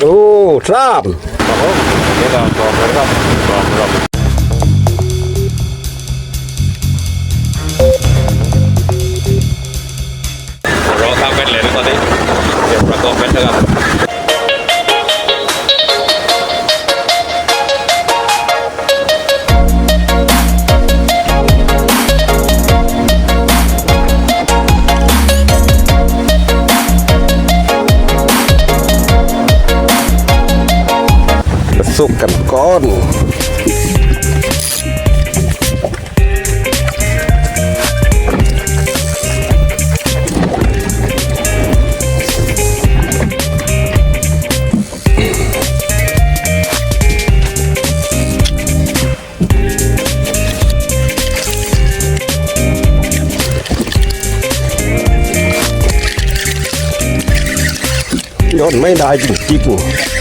โอ้ทราบครับผมเดี๋ยวเราบอกเลยครับบอกครับรอทำเป็นเลยนะตอนนี้เดี๋ยวประกอบเป็นนะครับ สุกกันก้อนย้อนไม่ได้จริงๆ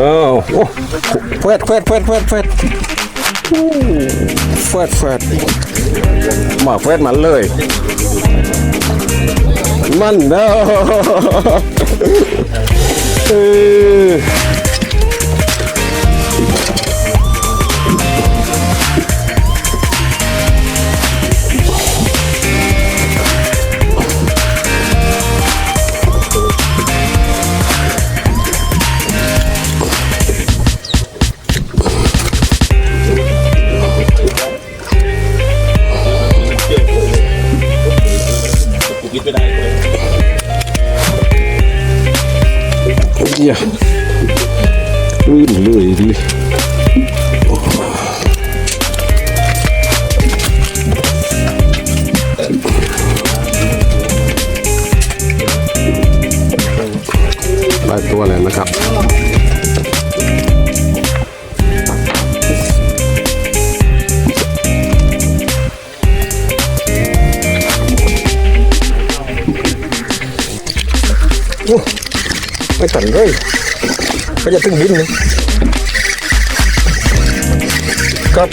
อ้าวโอ้เฟดเฟดเฟดเฟดเฟดเฟดเฟดมาเฟดมันเลย มันเด้อูคิดไม่ได้เลยเยี่ยลื่นเลยดิได้ตัวแล้วนะครับ ไม่ตันเลยก็จะตึงบินเลยครับ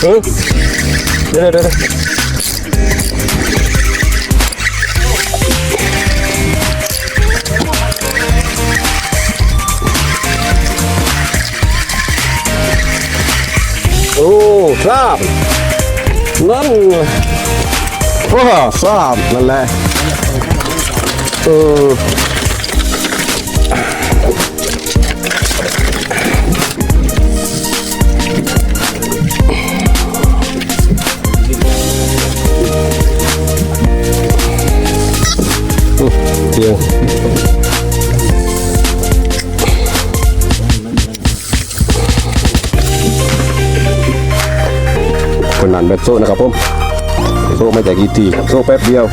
เออเดี๋ยวเดี๋ยวเดี๋ยวโอ้ทราบนั่น โอ้ทราบนั่นแหละเออเดียวคนนั้นแบบโซ่นะครับผม โซ่ไม่แต่กี่ทีโซ่แป๊บเดียว